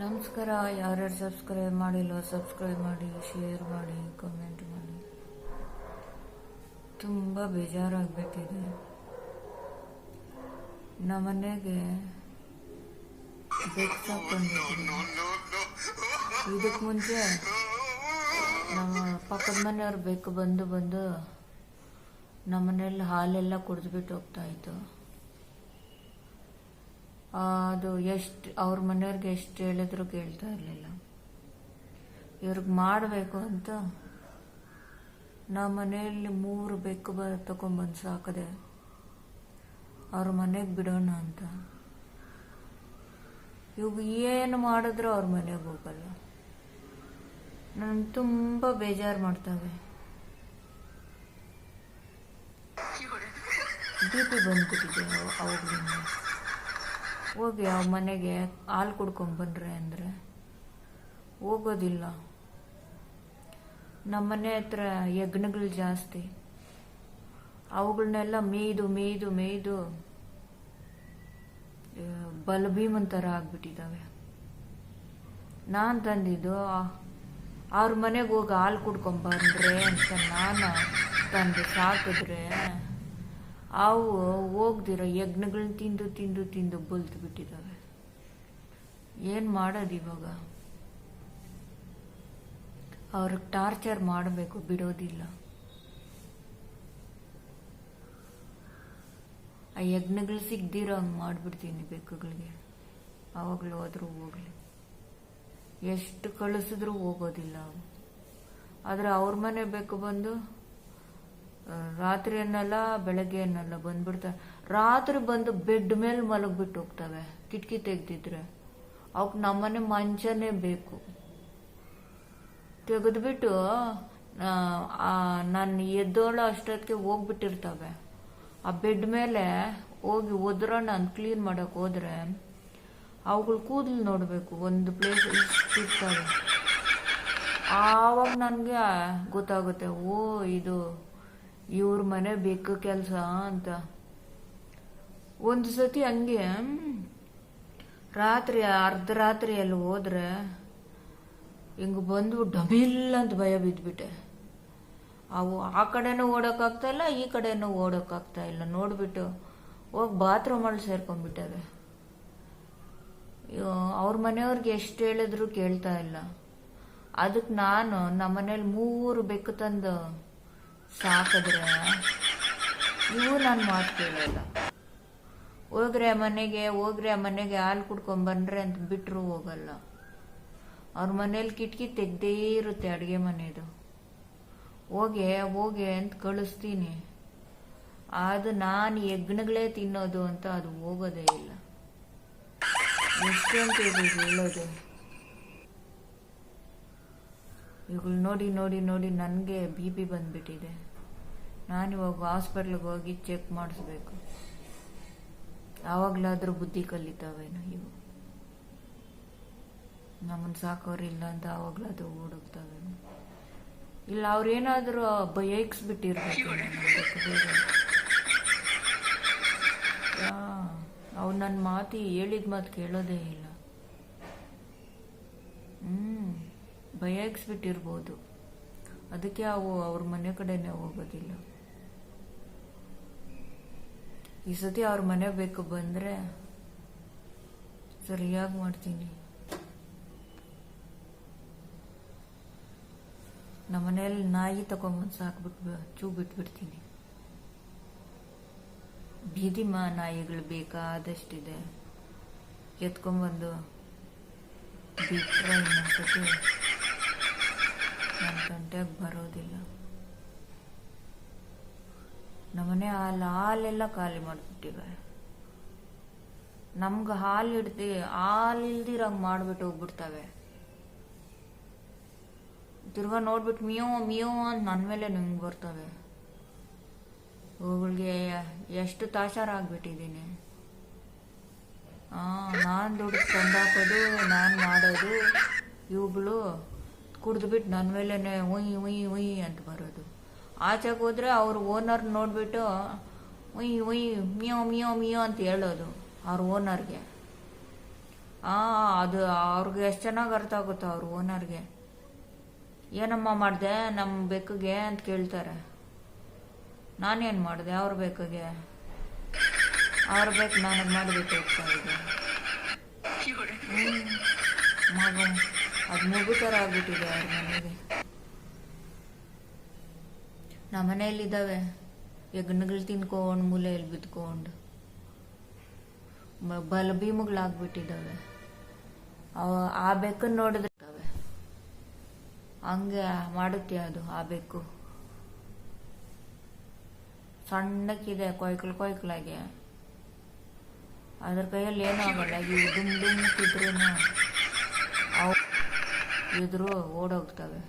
ನಮಸ್ಕಾರ. ಯಾರ್ಯಾರು ಸಬ್ಸ್ಕ್ರೈಬ್ ಮಾಡಿಲ್ಲ, ಸಬ್ಸ್ಕ್ರೈಬ್ ಮಾಡಿ, ಶೇರ್ ಮಾಡಿ, ಕಮೆಂಟ್ ಮಾಡಿ. ತುಂಬ ಬೇಜಾರಾಗ್ಬಿಟ್ಟಿದೆ. ನಮ್ಮನೆಗೆ ಸಾಕೊಂಡಿದ್ದೀನಿ ಇದಕ್ಕೆ ಮುಂಚೆ ನಮ್ಮ ಪಕ್ಕದ ಮನೆಯವ್ರು ಬೆಕ್ಕು ಬಂದು ಬಂದು ನಮ್ಮನೇಲಿ ಹಾಲೆಲ್ಲ ಕುಡಿದ್ಬಿಟ್ಟು ಹೋಗ್ತಾ ಇತ್ತು ಅದು ಎಷ್ಟು ಅವ್ರ ಮನೆಯವ್ರಿಗೆ ಎಷ್ಟು ಹೇಳಿದ್ರು ಕೇಳ್ತಾ ಇರಲಿಲ್ಲ. ಇವ್ರಿಗೆ ಮಾಡಬೇಕು ಅಂತ ನಮ್ಮ ಮನೆಯಲ್ಲಿ ಮೂರು ಬೆಕ್ಕು ಬ ತಗೊಂಬಂದು ಸಾಕದೆ ಅವ್ರ ಮನೆಗೆ ಬಿಡೋಣ ಅಂತ. ಇವಾಗ ಏನು ಮಾಡಿದ್ರು ಅವ್ರ ಮನೆಗೆ ಹೋಗಲ್ಲ. ನಾನು ತುಂಬ ಬೇಜಾರು ಮಾಡ್ತವೆ. ಬಿ ಪಿ ಬಂದ್ಬಿಟ್ಟಿದೆ ಅವಾಗಲಿಂದ ಹೋಗಿ ಆ ಮನೆಗೆ ಹಾಲು ಕುಡ್ಕೊಂಬನ್ರಿ ಅಂದರೆ ಹೋಗೋದಿಲ್ಲ. ನಮ್ಮ ಮನೆ ಹತ್ರ ಯಜ್ಞಗಳು ಜಾಸ್ತಿ. ಅವುಗಳನ್ನೆಲ್ಲ ಮೇಯ್ದು ಮೇಯ್ದು ಮೇಯ್ದು ಬಲಭೀಮನ್ ಥರ ಆಗ್ಬಿಟ್ಟಿದ್ದಾವೆ ನಾನು ತಂದಿದ್ದು ಅವ್ರ ಮನೆಗೆ ಹೋಗಿ ಹಾಲು ಕುಡ್ಕೊಂಬಂದ್ರೆ ಅಂತ ನಾನು ತಂದು ಸಾಕಿದ್ರೆ ಅವು ಹೋಗ್ದಿರೋ ಯಜ್ಞಗಳನ್ನ ತಿಂದು ತಿಂದು ತಿಂದು ಬಲ್ತು ಬಿಟ್ಟಿದ್ದಾವೆ. ಏನು ಮಾಡೋದು ಇವಾಗ? ಅವ್ರಿಗೆ ಟಾರ್ಚರ್ ಮಾಡಬೇಕು, ಬಿಡೋದಿಲ್ಲ. ಆ ಯಜ್ಞಗಳು ಸಿಗ್ದಿರೋ ಹಂಗೆ ಮಾಡಿಬಿಡ್ತೀನಿ ಬೆಕ್ಕುಗಳಿಗೆ. ಅವಾಗಲೂ ಹೋದ್ರೂ ಹೋಗ್ಲಿ. ಎಷ್ಟು ಕಳಿಸಿದ್ರೂ ಹೋಗೋದಿಲ್ಲ. ಅವು ಆದರೆ ಅವ್ರ ಮನೆ ಬೇಕು ಬಂದು ಆ, ರಾತ್ರಿ ಅನ್ನಲ್ಲ ಬೆಳಗ್ಗೆ ಅನ್ನಲ್ಲ ಬಂದ್ಬಿಡ್ತಾರೆ. ರಾತ್ರಿ ಬಂದು ಬೆಡ್ ಮೇಲೆ ಮಲಗ್ಬಿಟ್ಟು ಹೋಗ್ತವೆ ಕಿಟಕಿ ತೆಗ್ದಿದ್ರೆ. ಅವಕ್ಕೆ ನಮ್ಮನೆ ಮಂಚನೇ ಬೇಕು. ತೆಗೆದ್ಬಿಟ್ಟು ನಾನು ಎದ್ದೋಳು ಅಷ್ಟೊತ್ತಿಗೆ ಹೋಗ್ಬಿಟ್ಟಿರ್ತವೆ. ಆ ಬೆಡ್ ಮೇಲೆ ಹೋಗಿ ಒದ್ರ ನಾನು ಕ್ಲೀನ್ ಮಾಡೋಕೆ ಹೋದ್ರೆ ಅವುಗಳ ಕೂದಲು ನೋಡಬೇಕು ಒಂದು ಪ್ಲೇಸ್ ಸಿಗ್ತವೆ ಆವಾಗ ನನಗೆ ಗೊತ್ತಾಗುತ್ತೆ ಓ ಇದು ಇವ್ರ ಮನೆ ಬೇಕು ಕೆಲಸ ಅಂತ. ಒಂದು ಸತಿ ಹಂಗೆ ರಾತ್ರಿ ಅರ್ಧ ರಾತ್ರಿಯಲ್ಲಿ ಹೋದ್ರೆ ಹಿಂಗೆ ಬಂದು ಡಮಿಲ್ ಅಂತ ಭಯ ಬಿದ್ದುಬಿಟ್ಟೆ ಅವು ಆ ಕಡೆನೂ ಓಡೋಕ್ಕಾಗ್ತಾ ಇಲ್ಲ, ಈ ಕಡೆನೂ ಓಡೋಕ್ಕಾಗ್ತಾ ಇಲ್ಲ. ನೋಡಿಬಿಟ್ಟು ಹೋಗಿ ಬಾತ್ರೂಮಲ್ಲಿ ಸೇರ್ಕೊಂಡ್ಬಿಟ್ಟವೆ. ಅವ್ರ ಮನೆಯವ್ರಿಗೆ ಎಷ್ಟು ಹೇಳಿದ್ರು ಕೇಳ್ತಾ ಇಲ್ಲ. ಅದಕ್ಕೆ ನಾನು ನಮ್ಮ ಮನೇಲಿ ಮೂರು ಬೆಕ್ಕು ತಂದು ಸಾಕಿದ್ರೆ? ಇವು ನನ್ನ ಮಾತು ಕೇಳಲ್ಲ. ಹೋಗ್ರೆ ಮನೆಗೆ ಹೋಗ್ರೆ ಮನೆಗೆ ಹಾಲು ಕುಡ್ಕೊಂಬನ್ರಿ ಅಂತ ಬಿಟ್ಟರು ಹೋಗಲ್ಲ. ಅವ್ರ ಮನೇಲಿ ಕಿಟಕಿ ತೆಗ್ದೇ ಇರುತ್ತೆ ಅಡುಗೆ ಮನೆಯದು ಹೋಗೆ ಹೋಗೆ ಅಂತ ಕಳಿಸ್ತೀನಿ. ಅದು ನಾನು ಹೆಗ್ಣಗಳೇ ತಿನ್ನೋದು ಅಂತ ಅದು ಹೋಗೋದೇ ಇಲ್ಲ. ಎಷ್ಟು ಅಂತ ಹೇಳೋದು. ಇವುಗಳು ನೋಡಿ ನೋಡಿ ನೋಡಿ ನನಗೆ ಬಿ ಪಿ ಬಂದ್ಬಿಟ್ಟಿದೆ. ನಾನು ಇವಾಗ ಹಾಸ್ಪಿಟ್ಲಿಗೆ ಹೋಗಿ ಚೆಕ್ ಮಾಡಿಸ್ಬೇಕು. ಯಾವಾಗಲಾದರೂ ಬುದ್ಧಿ ಕಲಿತಾವೇನೋ ಇವು ನಮ್ಮನ್ನು ಸಾಕೋರಿಲ್ಲ ಅಂತ ಆವಾಗಲಾದರೂ ಓಡೋಗ್ತಾವೇನೋ ಇಲ್ಲ, ಅವ್ರೇನಾದರೂ ಬೈಕ್ಸ್ಬಿಟ್ಟಿರ್ಬೇಕು ಅವ್ರು ನನ್ನ ಮಾತಿ ಹೇಳಿದ ಮಾತು ಕೇಳೋದೇ ಇಲ್ಲ. ಹ್ಞೂ ಬೈಕ್ಸ್ಬಿಟ್ಟಿರ್ಬೋದು ಅದಕ್ಕೆ ಅವು ಅವ್ರ ಮನೆ ಕಡೆನೇ ಹೋಗೋದಿಲ್ಲ. ಈ ಸತಿ ಅವ್ರ ಮನೆ ಬೇಕು ಬಂದರೆ ಸರಿಯಾಗಿ ಮಾಡ್ತೀನಿ. ನಮ್ಮ ಮನೆಯಲ್ಲಿ ನಾಯಿ ತಗೊಂಬಂದು ಸಾಕ್ಬಿಟ್ಟು ಚೂ ಬಿಟ್ಬಿಡ್ತೀನಿ. ಬೀದಿ ಮಾ ನಾಯಿಗಳು ಬೇಕಾದಷ್ಟಿದೆ. ಎತ್ಕೊಂಬಂದು ಬಿಟ್ಟರೆ ಇನ್ನೊಂದ್ಸತಿ ನನ್ನ ಗಂಟೆಗೆ ಬರೋದಿಲ್ಲ. ನಮ್ಮನೆ ಹಾಲು, ಹಾಲೆಲ್ಲ ಖಾಲಿ ಮಾಡಿಬಿಟ್ಟಿವೆ ನಮ್ಗೆ ಹಾಲು ಹಿಡ್ದು, ಹಾಲು ಇಲ್ದಿರಂಗೆ ಮಾಡ್ಬಿಟ್ಟು ಹೋಗ್ಬಿಡ್ತವೆ. ತಿರ್ಗಾ ನೋಡ್ಬಿಟ್ಟು ಮಿಯೋ ಮಿಯೋ ಅಂತ ನನ್ನ ಮೇಲೆ ನಿಮ್ಗೆ ಬರ್ತವೆ. ಅವುಗಳಿಗೆ ಎಷ್ಟು ತಾಷಾರ ಆಗ್ಬಿಟ್ಟಿದ್ದೀನಿ ನಾನು ದುಡ್ಡು ತಂದಾಕೋದು ನಾನು ಮಾಡೋದು, ಇವುಗಳು ಕುಡಿದ್ಬಿಟ್ಟು ನನ್ನ ಮೇಲೇ ಉಯ್ ಉಯ್ ಉಯ್ ಅಂತ ಬರೋದು. ಆಚೆಗೆ ಹೋದ್ರೆ ಅವ್ರ ಓನರ್ ನೋಡಿಬಿಟ್ಟು ಉಯ್ ಉಯ್, ಮಿಯೋ ಮಿಯೋ ಮಿಯೋ ಅಂತ ಹೇಳೋದು ಅವ್ರ ಓನರ್ಗೆ ಆ, ಅದು ಅವ್ರಿಗೆ ಎಷ್ಟು ಚೆನ್ನಾಗಿ ಅರ್ಥ ಆಗುತ್ತೋ ಅವ್ರ ಓನರ್ಗೆ ಏನಮ್ಮ ಮಾಡಿದೆ? ನಮ್ಮ ಬೆಕ್ಕಗೆ ಅಂತ ಕೇಳ್ತಾರೆ. ನಾನೇನು ಮಾಡಿದೆ ಅವ್ರ ಬೆಕ್ಕಿಗೆ? ಅವ್ರ ಬೇಕು ನನಗೆ ಮಾಡಿಬಿಟ್ಟು ಹೋಗ್ತಾ ಇದ್ದೆ. ಮಗ. ಅದು ಮಗು ಥರ ಆಗ್ಬಿಟ್ಟಿದೆ ಅವ್ರ ಮನೆಗೆ ನಮ್ಮ ಮನೆಯಲ್ಲಿದ್ದಾವೆ. ಯಜ್ಞಗಳು ತಿನ್ಕೊಂಡು, ಮೂಲೆಯಲ್ಲಿ ಬಿದ್ಕೊಂಡು. ಬಲ ಭೀಮಗಳಾಗ್ಬಿಟ್ಟಿದ್ದಾವೆ. ಆ ಬೆಕ್ಕನ್ನು ನೋಡಿದ್ರೆ. ಹಂಗೆ ಮಾಡುತ್ತೆ ಅದು, ಆ ಬೆಕ್ಕು. ಸಣ್ಣಕ್ಕಿದೆ ಕೊಯ್ಕಲ್ ಕೊಯ್ಕಲಾಗೆ ಅದ್ರ ಕೈಯಲ್ಲಿ ಏನೂ ಆಗಲ್ಲ. ಡುಮ್ಕಿದ್ರೂ ಅವು ಎದುರು ಓಡೋಗ್ತವೆ